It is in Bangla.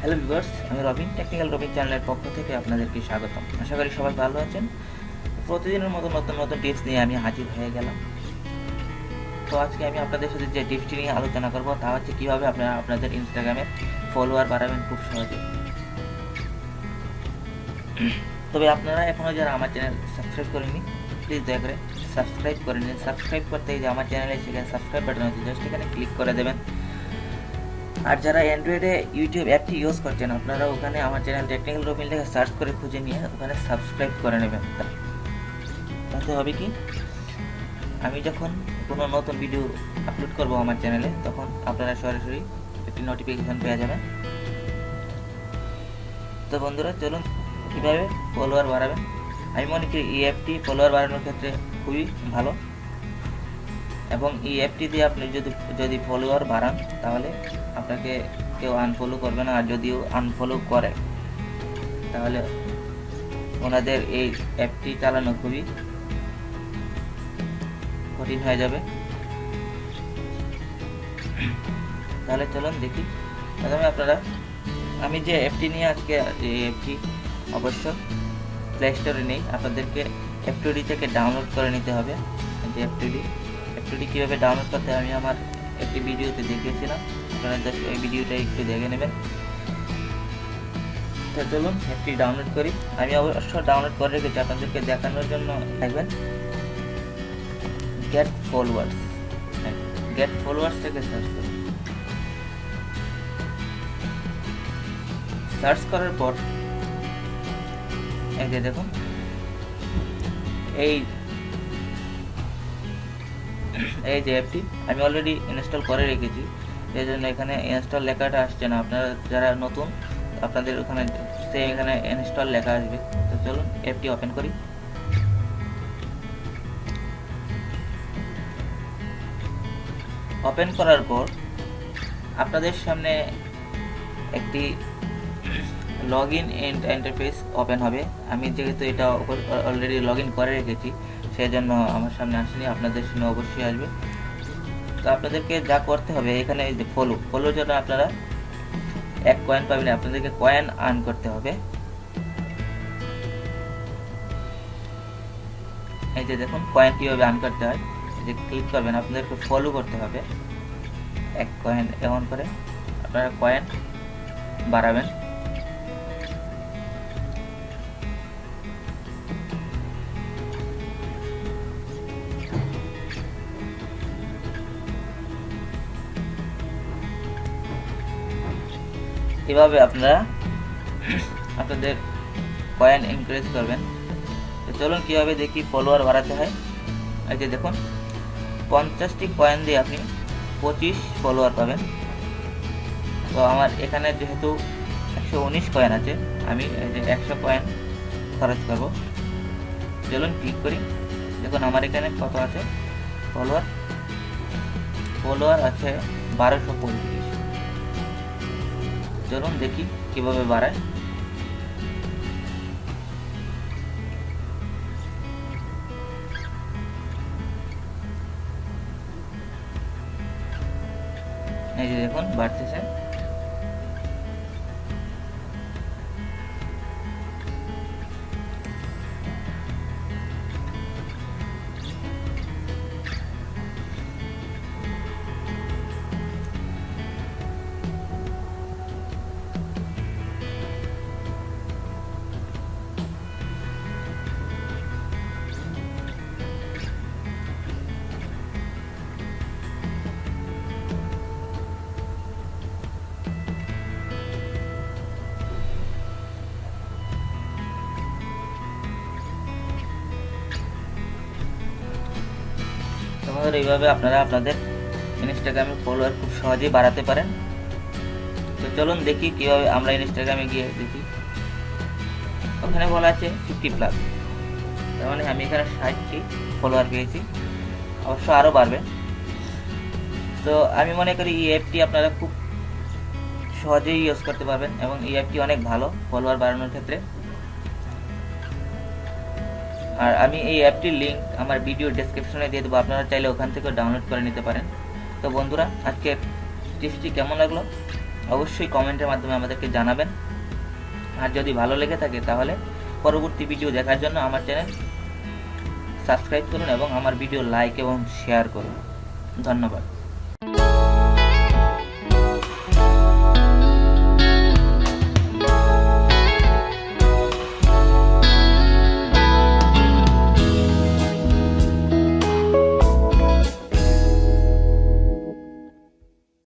হ্যালো ভিউয়ার্স আমি রবিন টেকনিক্যাল রবিন চ্যানেলের পক্ষ থেকে আপনাদেরকে স্বাগতম। আশা করি সবাই ভালো আছেন। প্রতিদিনের মতো নতুন নতুন টিপস নিয়ে আমি হাজির হয়ে গেলাম। তো আজকে আমি আপনাদের সাথে যে টিপসটি নিয়ে আলোচনা করব, তা হচ্ছে কীভাবে আপনারা আপনাদের ইনস্টাগ্রামে ফলোয়ার বাড়াবেন খুব সহজে। তবে আপনারা এখনও যারা আমার চ্যানেল সাবস্ক্রাইব করেনি প্লিজ দয়া করে সাবস্ক্রাইব করে নিন। সাবস্ক্রাইব করতে যে আমার চ্যানেলে সেখানে সাবস্ক্রাইব বাটন আছে জাস্ট এখানে ক্লিক করে দেবেন। আর যারা অ্যান্ড্রয়েডে ইউটিউব অ্যাপটি ইউজ করছেন, আপনারা ওখানে আমার চ্যানেল টেকনিক্যাল রবিন লেখা সার্চ করে খুঁজে নিয়ে ওখানে সাবস্ক্রাইব করে নেবেন। তাতে হবে কি? আমি যখন কোনো নতুন ভিডিও আপলোড করব আমার চ্যানেলে তখন আপনারা সরাসরি একটি নোটিফিকেশান পেয়ে যাবেন। তো বন্ধুরা, চলুন কীভাবে ফলোয়ার বাড়াবেন? আমি মনে করি এই অ্যাপটি ফলোয়ার বাড়ানোর ক্ষেত্রে খুবই ভালো। এবং এই অ্যাপটি দিয়ে আপনি যদি যদি ফলোয়ার বাড়ান, তাহলে আপনাকে কেউ আনফলো করবে না, আর যদিও আনফলো করে, তাহলে ওনাদের এই অ্যাপটি চালানো খুবই কঠিন হয়ে যাবে। তাহলে চলুন দেখি। প্রথমে আপনারা, আমি যে অ্যাপটি নিয়ে আজকে, এই অ্যাপটি অবশ্য প্লে স্টোরে নেই। আপনাদেরকে অ্যাপটুডি থেকে ডাউনলোড করে নিতে হবে। যে অ্যাপটুডি অ্যাপটুডি কীভাবে ডাউনলোড করতে আমি আমার একটি ভিডিওতে দেখিয়েছিলাম। আপনারা জাস্ট ওই ভিডিওটা একটু দেখে নেবেন। তো চলুন অ্যাপটি ডাউনলোড করি। আমি অবশ্য ডাউনলোড করে রেখেছি, আপনাদেরকে দেখানোর জন্য থাকবেন। গেট ফলোয়ার্স গেট ফলোয়ার্স থেকে সার্চ করুন। সার্চ করার পর এই যে এই এই যে অ্যাপটি আমি অলরেডি ইনস্টল করে রেখেছি। এই জন্য এখানে ইনস্টল লেখাটা আসছে না। আপনারা যারা নতুন, আপনাদের ওখানে সে এখানে ইনস্টল লেখা আসবে। তো চলুন অ্যাপটি ওপেন করি। ওপেন করার পর আপনাদের সামনে একটি লগ ইন ইন্টারফেস ওপেন হবে। আমি যেহেতু এটা অলরেডি লগ ইন করে রেখেছি সেই জন্য আমার সামনে আসেনি, আপনাদের সামনে অবশ্যই আসবে। তো আপনাদেরকে যা করতে হবে, এখানে এই যে ফলো ফলোর জন্য আপনারা এক কয়েন পাবেন, আপনাদেরকে কয়েন আর্ন করতে হবে। এই যে দেখুন কয়েন কীভাবে আর্ন করতে হয় যে ক্লিক করবেন, আপনাদেরকে ফলো করতে হবে। এক কয়েন এমন করে আপনারা কয়েন বাড়াবেন। এভাবে আপনারা আপনাদের কয়েন ইনক্রিজ করবেন। তো চলুন কীভাবে দেখি ফলোয়ার বাড়াতে হয়। এই যে দেখুন, পঞ্চাশটি কয়েন দিয়ে আপনি পঁচিশ ফলোয়ার পাবেন। তো আমার এখানে যেহেতু একশো উনিশ কয়েন আছে, আমি এই যে একশো কয়েন খরচ করব। চলুন ক্লিক করি। দেখুন, আমার এখানে কত আছে? ফলোয়ার ফলোয়ার আছে বারোশো পঁয়ত্রিশ। চলুন দেখি কীভাবে বাড়ায়। এই যে দেখুন বাড়তেছে। এইভাবে আপনারা আপনাদের ইনস্টাগ্রামে ফলোয়ার খুব সহজেই বাড়াতে পারেন। তো চলুন দেখি কীভাবে আমরা ইনস্টাগ্রামে গিয়ে দেখি। ওখানে বলা আছে ফিফটি প্লাস তার মানে আমি এখানে ষাটটি ফলোয়ার পেয়েছি। অবশ্য আরও বাড়বে। তো আমি মনে করি এই অ্যাপটি আপনারা খুব সহজেই ইউজ করতে পারবেন এবং এই অ্যাপটি অনেক ভালো ফলোয়ার বাড়ানোর ক্ষেত্রে। আর আমি এই অ্যাপটির লিঙ্ক আমার ভিডিও ডেসক্রিপশনে দিয়ে দেবো। আপনারা চাইলে ওখান থেকে ডাউনলোড করে নিতে পারেন। তো বন্ধুরা, আজকে টিপসটি কেমন লাগল? অবশ্যই কমেন্টের মাধ্যমে আমাদেরকে জানাবেন। আর যদি ভালো লেগে থাকে তাহলে পরবর্তী ভিডিও দেখার জন্য আমার চ্যানেল সাবস্ক্রাইব করুন এবং আমার ভিডিও লাইক এবং শেয়ার করুন। ধন্যবাদ।